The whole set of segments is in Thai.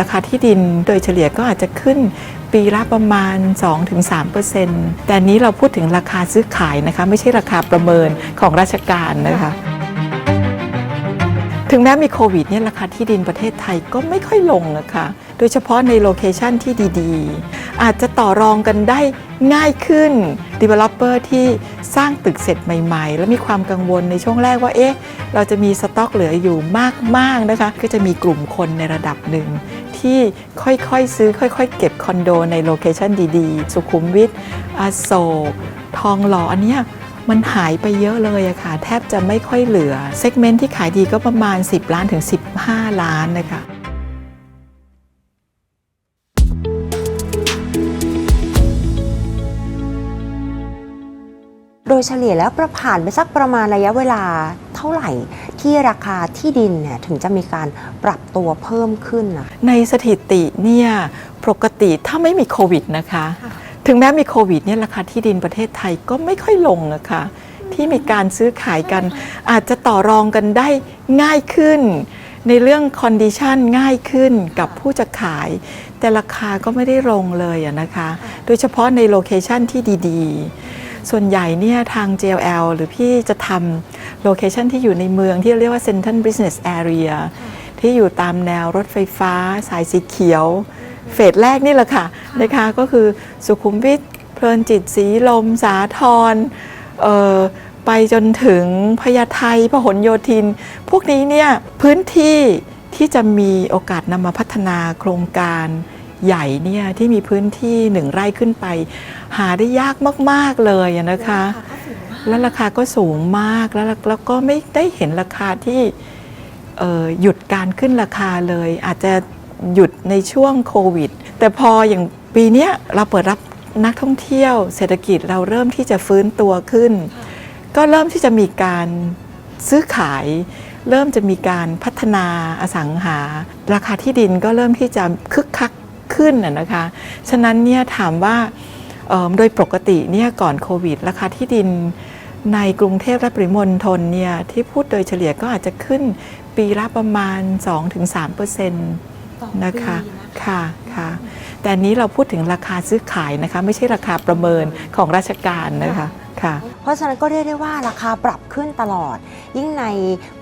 ราคาที่ดินโดยเฉลี่ยก็อาจจะขึ้นปีละประมาณ 2-3%แต่อันนี้เราพูดถึงราคาซื้อขายนะคะ ไม่ใช่ราคาประเมินของราชการนะคะถึงแม้มีโควิดเนี่ยราคาที่ดินประเทศไทยก็ไม่ค่อยลงนะคะ โดยเฉพาะในโลเคชันที่ดีๆ อาจจะต่อรองกันได้ง่ายขึ้น Developer ที่สร้างตึกเสร็จใหม่ ๆ แล้วมีความกังวลในช่วงแรกว่าเอ๊ะเราจะมีสต็อกเหลืออยู่มากๆนะคะก็จะมีกลุ่มคนในระดับหนึ่งที่ค่อยๆซื้อค่อยๆ เก็บคอนโดในโลเคชันดีๆ สุขุมวิทอโศกทองหล่ออันเนี้ยมันหายไปเยอะเลยอะค่ะ แทบจะไม่ค่อยเหลือ เซกเมนต์ที่ขายดีก็ประมาณ 10 ล้านถึง 15 ล้านนะคะ โดยเฉลี่ยแล้วประผ่านไปสักประมาณระยะเวลาเท่าไหร่ที่ราคาที่ดินเนี่ยถึงจะมีการปรับตัวเพิ่มขึ้นนะในสถิติเนี่ยปกติถ้าไม่มีโควิดนะคะ ถึงแม้มีโควิดเนี่ยราคาที่ดินประเทศไทยก็ไม่ค่อยลงนะคะที่มีการซื้อขายกัน อาจจะต่อรองกันได้ง่ายขึ้น ในเรื่องคอนดิชันง่ายขึ้นกับผู้จะขาย แต่ราคาก็ไม่ได้ลงเลยอะนะคะ โดยเฉพาะในโลเคชันที่ดีๆ ส่วนใหญ่เนี่ยทาง JLL หรือพี่จะทำโลเคชันที่อยู่ในเมืองที่เรียกว่า Central Business Area ที่อยู่ตามแนวรถไฟฟ้า สายสีเขียว เฟสแรกนี่แหละค่ะนะคะก็คือสุขุมวิทเพลินจิตสีลม สาทรไปจนถึงพญาไทพหลโยธิน พวกนี้เนี่ยพื้นที่ที่จะมีโอกาสนำมาพัฒนาโครงการ ใหญ่เนี่ยที่มีพื้นที่หนึ่งไร่ขึ้นไป หาได้ยากมาก ๆ เลยอะนะคะ แล้วราคาก็สูงมากแล้วแล้วก็ไม่ได้เห็นราคาที่เอ่อหยุดการขึ้นราคาเลย อาจจะหยุดในช่วงโควิด แต่พออย่างปีเนี้ยเราเปิดรับนักท่องเที่ยว เศรษฐกิจเราเริ่มที่จะฟื้นตัวขึ้น ก็เริ่มที่จะมีการซื้อขาย เริ่มจะมีการพัฒนาอสังหา ราคาที่ดินก็เริ่มที่จะคึกคัก ขึ้นนะนะคะ ฉะนั้นเนี่ยถามว่าโดยปกติเนี่ยก่อนโควิด ราคาที่ดินในกรุงเทพและปริมณฑลเนี่ยที่พูดโดยเฉลี่ยก็อาจจะขึ้นปีละประมาณ 2-3%นะคะค่ะค่ะแต่นี้เราพูดถึงราคาซื้อขายนะคะ ไม่ใช่ราคาประเมินของราชการนะคะค่ะเพราะฉะนั้นก็เรียกได้ว่าราคาปรับขึ้นตลอด ยิ่งใน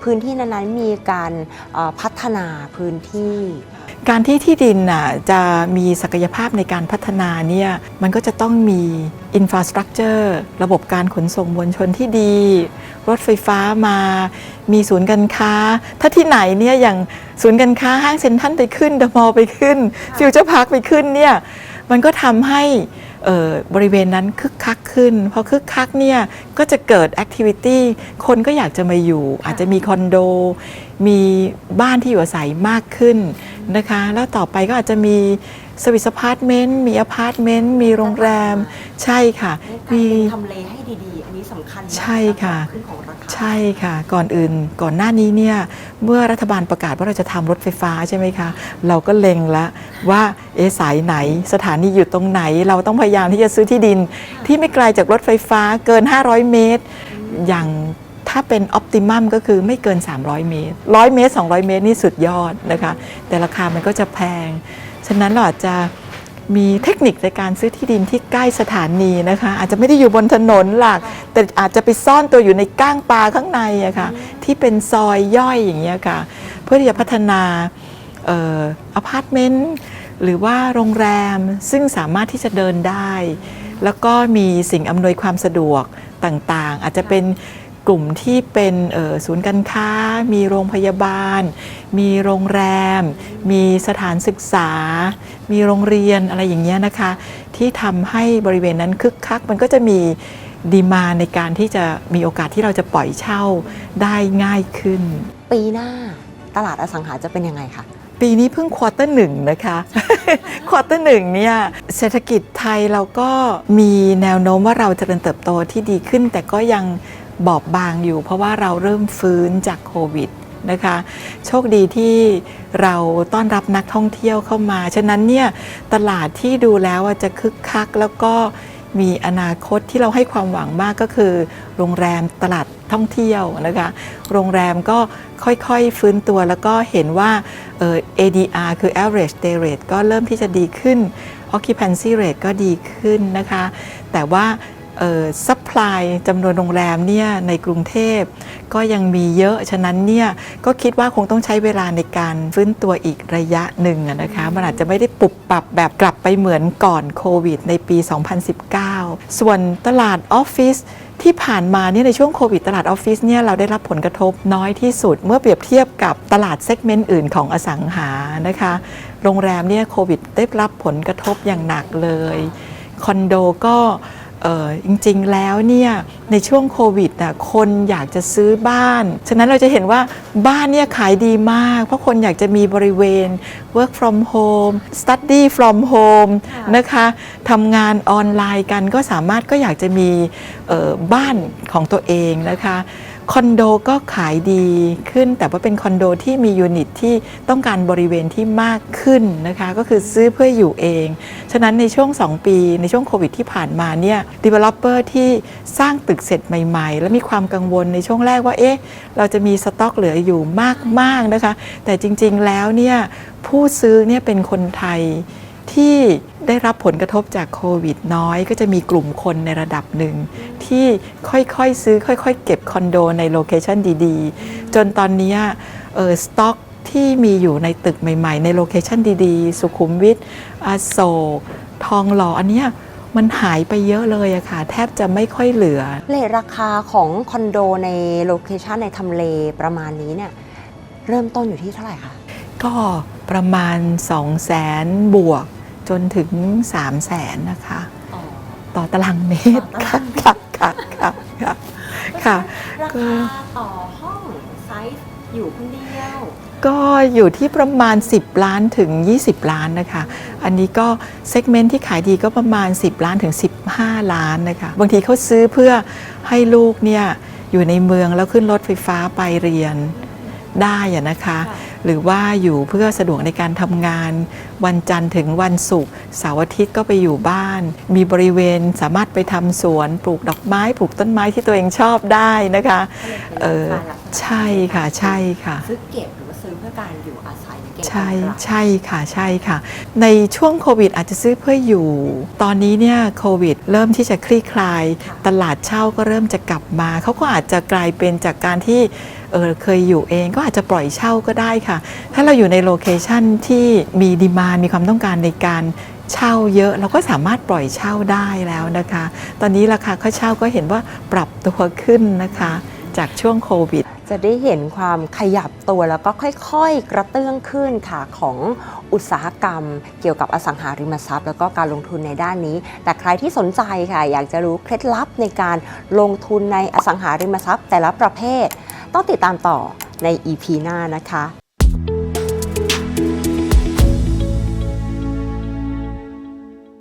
พื้นที่นั้นๆมีการพัฒนาพื้นที่ การที่ที่ดินน่ะจะมีศักยภาพในการพัฒนาเนี่ยมันก็จะต้องมีอินฟ a าสตรักเจอร์ระบบการขนส่งมวลชนที่ดี รถไฟฟ้ามา มีศูนย์การค้า ถ้าที่ไหนเนี่ยอย่างศูนย์การค้าห้างเซ็นทรัลไปขึ้นเดอะมอลล์ไปขึ้นฟิวเจอร์พาร์คไปขึ้นเนี่ยมันก็ทำให้บริเวณนั้นคึกคักขึ้นพอคึกคักเนี่ยก็จะเกิดแอคทิวิตี้คนก็อยากจะมาอยู่ อาจจะมีคอนโด มีบ้านที่อยู่อาศัยมากขึ้น นะคะ แล้วต่อไปก็อาจจะมีสวิสอพาร์ตเมนต์มีอพาร์ตเมนต์มีโรงแรมใช่ค่ะมีทำเลให้ดีๆ อันนี้สำคัญใช่ค่ะขึ้นของราคาใช่ค่ะ ก่อนอื่นก่อนหน้านี้เนี่ยเมื่อรัฐบาลประกาศว่าเราจะทำรถไฟฟ้าใช่ไหมคะ เราก็เล็งละว่าเอะสายไหนสถานีอยู่ตรงไหน เราต้องพยายามที่จะซื้อที่ดิน ที่ไม่ไกลจากรถไฟฟ้าเกิน 500 เมตร อย่าง ถ้าเป็นออ t ติมัมก็คือไม่เกิน 300 เมตร 100 เมตร 200 เมตรนี่สุดยอดนะคะ แต่ราคามันก็จะแพง ฉะนั้นเราอาจจะมีเทคนิคในการซื้อที่ดินที่ใกล้สถานีนะคะ อาจจะไม่ได้อยู่บนถนนหลัก แต่อาจจะไปซ่อนตัวอยู่ในก้างปลาข้างในอะค่ะที่เป็นซอยย่อยอย่างเงี้ยค่ะ เพื่อที่จะพัฒนาเอ่ออพาร์ตเมนต์หรือว่าโรงแรมซึ่งสามารถที่จะเดินได้ แล้วก็มีสิ่งอำนวยความสะดวกต่างๆ อาจจะเป็น กลุ่มที่เป็นเอ่อศูนย์การค้า มีโรงพยาบาล มีโรงแรม มีสถานศึกษา มีโรงเรียนอะไรอย่างเงี้ยนะคะ ที่ทำให้บริเวณนั้นคึกคัก มันก็จะมีดีมาในการที่จะมีโอกาสที่เราจะปล่อยเช่าได้ง่ายขึ้น ปีหน้าตลาดอสังหาจะเป็นยังไงคะปีนี้เพิ่งควอเตอร์หนึ่งนะคะควอเตอร์หนึ่งเนี่ยเศรษฐกิจไทยเราก็มีแนวโน้มว่าเราจะเริญเติบโตที่ดีขึ้น แต่ก็ยัง บอบบางอยู่ เพราะว่าเราเริ่มฟื้นจากโควิดนะคะโชคดีที่เราต้อนรับนักท่องเที่ยวเข้ามา ฉะนั้นเนี่ยตลาดที่ดูแล้วจะคึกคักแล้วก็มีอนาคตที่เราให้ความหวังมากก็คือ โรงแรมตลาดท่องเที่ยวนะคะโรงแรมก็ค่อยๆฟื้นตัวแล้วก็เห็นว่าเออ ADR คือ average day rate ก็เริ่มที่จะดีขึ้น occupancy rate ก็ดีขึ้นนะคะ แต่ว่าเอ่อ supply จำนวนโรงแรมเนี่ยในกรุงเทพก็ยังมีเยอะ ฉะนั้นเนี่ยก็คิดว่าคงต้องใช้เวลาในการฟื้นตัวอีกระยะหนึ่งนะคะมันอาจจะไม่ได้ปรับปรับแบบกลับไปเหมือนก่อนโควิดในปี 2019 ส่วนตลาดออฟฟิศที่ผ่านมาเนี่ยในช่วงโควิดตลาดออฟฟิศเนี่ยเราได้รับผลกระทบน้อยที่สุด เมื่อเปรียบเทียบกับตลาดเซกเมนต์อื่นของอสังหานะคะ โรงแรมเนี่ยโควิดได้รับผลกระทบอย่างหนักเลย คอนโดก็ จริงๆแล้วเนี่ยในช่วงโควิดน่ะคนอยากจะซื้อบ้าน ฉะนั้นเราจะเห็นว่าบ้านเนี่ยขายดีมาก เพราะคนอยากจะมีบริเวณ work from home study from home นะคะทำงานออนไลน์กันก็สามารถก็อยากจะมีเอ่อบ้านของตัวเองนะคะ คอนโดก็ขายดีขึ้น แต่ว่าเป็นคอนโดที่มียูนิตที่ต้องการบริเวณที่มากขึ้นนะคะ ก็คือซื้อเพื่ออยู่เอง ฉะนั้นในช่วง 2 ปีในช่วงโควิดที่ผ่านมาเนี่ย developer ที่สร้างตึกเสร็จใหม่ ๆ แล้วมีความกังวลในช่วงแรกว่า เอ๊ะ เราจะมีสต็อกเหลืออยู่มาก ๆ นะคะ แต่จริงๆแล้วเนี่ยผู้ซื้อเนี่ยเป็นคนไทยที่ ได้รับผลกระทบจากโควิดน้อยก็จะมีกลุ่มคนในระดับหนึ่ง ที่ค่อยๆซื้อค่อยๆ เก็บคอนโดในโลเคชันดีๆ จนตอนเนี้ยเออสต็อกที่มีอยู่ในตึกใหม่ๆ ในโลเคชันดีๆ สุขุมวิทอโศกทองหล่ออันเนี้ยมันหายไปเยอะเลยอะค่ะ แทบจะไม่ค่อยเหลือ เลทราคาของคอนโดในโลเคชันในทำเลประมาณนี้เนี่ยเริ่มต้นอยู่ที่เท่าไหร่คะก็ประมาณ 2 0 0แสนบวก จนถึง 3 0 0แสนนะคะ ต่อตารางเมตรต่อตารางเมตรค่ะค่ะค่ะค่ะค่ะราคาต่อห้องไซส์อยู่คนเดียว ก็อยู่ที่ประมาณ 10 ล้านถึง 20 ล้านนะคะ อันนี้ก็เซกเมนต์ที่ขายดีก็ประมาณ 10 ล้านถึง 15 ล้านนะคะ บางทีเขาซื้อเพื่อให้ลูกเนี่ยอยู่ในเมืองแล้วขึ้นรถไฟฟ้าไปเรียนได้อะนะคะค่ะ หรือว่าอยู่เพื่อสะดวกในการทำงาน วันจันทร์ถึงวันศุกร์เสาร์อาทิตย์ก็ไปอยู่บ้าน มีบริเวณสามารถไปทำสวนปลูกดอกไม้ปลูกต้นไม้ที่ตัวเองชอบได้นะคะเออใช่ค่ะใช่ค่ะ ซื้อเก็บหรือว่าซื้อเพื่อการอยู่อาศัย เก็บใช่ใช่ค่ะใช่ค่ะ ในช่วงโควิดอาจจะซื้อเพื่ออยู่ ตอนนี้เนี่ยโควิด เริ่มที่จะคลี่คลาย ตลาดเช่าก็เริ่มจะกลับมา เขาก็อาจจะกลายเป็นจากการที่เออเคยอยู่เองก็อาจจะปล่อยเช่าก็ได้ค่ะ ถ้าเราอยู่ในโลเคชันที่มีดีมามีความต้องการในการเช่าเยอะเราก็สามารถปล่อยเช่าได้แล้วนะคะ ตอนนี้ราคาค่าเช่าก็เห็นว่าปรับตัวขึ้นนะคะ จากช่วงโควิด จะได้เห็นความขยับตัวแล้วก็ค่อยๆ กระเตื้องขึ้นค่ะของอุตสาหกรรม เกี่ยวกับอสังหาริมทรัพย์ แล้วก็การลงทุนในด้านนี้ แต่ใครที่สนใจค่ะ อยากจะรู้เคล็ดลับในการลงทุนในอสังหาริมทรัพย์ แต่ละประเภท ต้องติดตามต่อใน EP หน้านะคะ